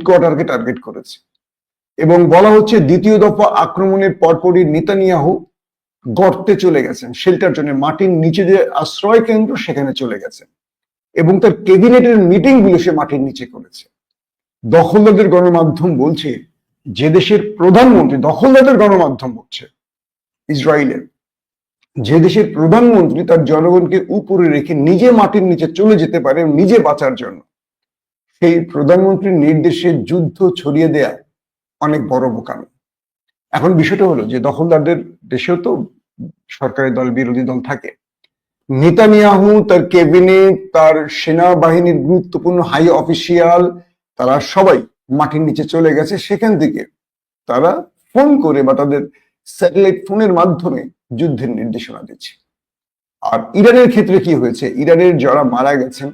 হেডকোয়ার্টারকে target করেছে? এবং বলা হচ্ছে দ্বিতীয় দফা আক্রমণের পরপরই নেতানিয়াহু গর্তে চলে গেছেন। শেল্টার জন্য মাটির নিচে যে আশ্রয় কেন্দ্র, সেখানে চলে গেছেন। এবং তার ক্যাবিনেটের মিটিংগুলো সে মাটির নিচে করেছে। দখলদারদের গণমাধ্যম বলছে, যে দেশের প্রধানমন্ত্রী, দখলদারদের গণমাধ্যম বলছে, ইসরায়েলের, যে দেশের প্রধানমন্ত্রী তার জনগণকে উপরে রেখে নিজে মাটির নিচে চলে যেতে পারে, নিজে বাঁচার জন্য। সেই প্রধানমন্ত্রীর নির্দেশে যুদ্ধ ছড়িয়ে দেয়া অনেক বড় বোকামি। এখন বিষয়টা হলো যে দখলদারদের দেশেও তো সরকারি দল, বিরোধী দল থাকে। নেতানিয়াহু, তার ক্যাবিনেট, তার সেনাবাহিনীর গুরুত্বপূর্ণ হাই অফিসিয়াল, তারা সবাই মাটির নিচে চলে গেছে। সেখান থেকে তারা ফোন করে বা তাদের স্যাটেলাইট ফোনের মাধ্যমে যুদ্ধের নির্দেশনা দিচ্ছে। আর ইরানের ক্ষেত্রে কি হয়েছে? ইরানের যারা মারা গেছেন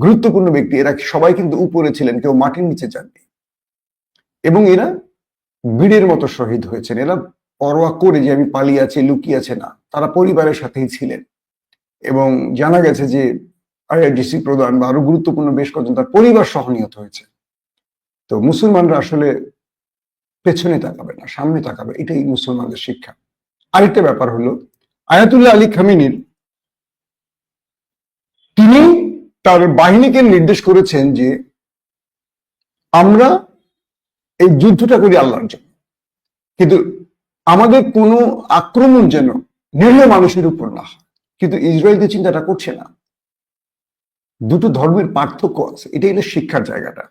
গুরুত্বপূর্ণ ব্যক্তি। এরা সবাই কিন্তু উপরে ছিলেন, কেউ মাটির নিচে যাননি। এবং এরা বীরের মতো শহীদ হয়েছেন। এরা পরোয়া করে যে আমি পালিয়ে আছি, লুকিয়ে আছে না, তারা পরিবারের সাথেই ছিলেন। এবং জানা গেছে যে আইআরডিসি প্রধান বা আরও গুরুত্বপূর্ণ বেশ কজন তার পরিবার সহ নিহত হয়েছে। তো মুসলমানরা আসলে পেছনে তাকাবে না, সামনে তাকাবে, এটাই মুসলমানদের শিক্ষা। আরেকটা ব্যাপার হলো, আয়াতুল্লাহ আলী খামিনীর তিনি তার বাহিনীকে নির্দেশ করেছেন যে আমরা এই যুদ্ধটা করি আল্লাহর জন্য। কিন্তু আমাদের কোনো আক্রমণ যেন নিরীহ মানুষের উপর না হয়। কিন্তু ইসরায়েল যে চিন্তাটা করছে না। দুটো ধর্মের পার্থক্য আছে। এটাই হলো শিক্ষার জায়গাটা।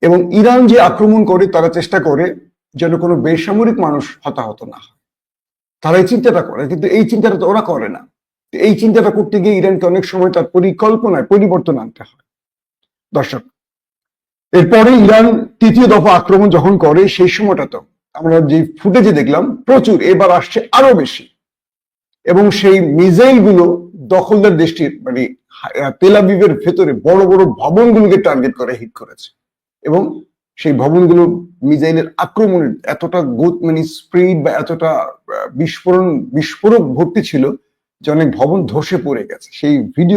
এবং ইরান যে আক্রমণ করে, তারা চেষ্টা করে যেন কোনো বেসামরিক মানুষ হতাহত না তারা এই চিন্তাটা করে, কিন্তু এই চিন্তাটা তো ওরা করে না। এই চিন্তাটা করতে গিয়ে ইরানকে অনেক সময় তার পরিকল্পনায় পরিবর্তন আনতে হয়। দর্শক, এরপরে ইরান তৃতীয় দফা আক্রমণ যখন করে, সেই সময়টা তো আমরা যে ফুটেজে দেখলাম, প্রচুর, এবার আসছে আরও বেশি। এবং সেই মিসাইলগুলো দখলদার দেশটির মানে তেলাবিবের ভেতরে বড় বড় ভবনগুলোকে টার্গেট করে হিট করেছে। এবং সেই ভবনগুলো মিসাইলের আক্রমণের এতটা গত মানে স্প্রিড বা এতটা বিস্ফোরণ, বিস্ফোরক ভর্তি ছিল যে অনেক ভবন ধসে পড়ে গেছে। সেই ভিডিও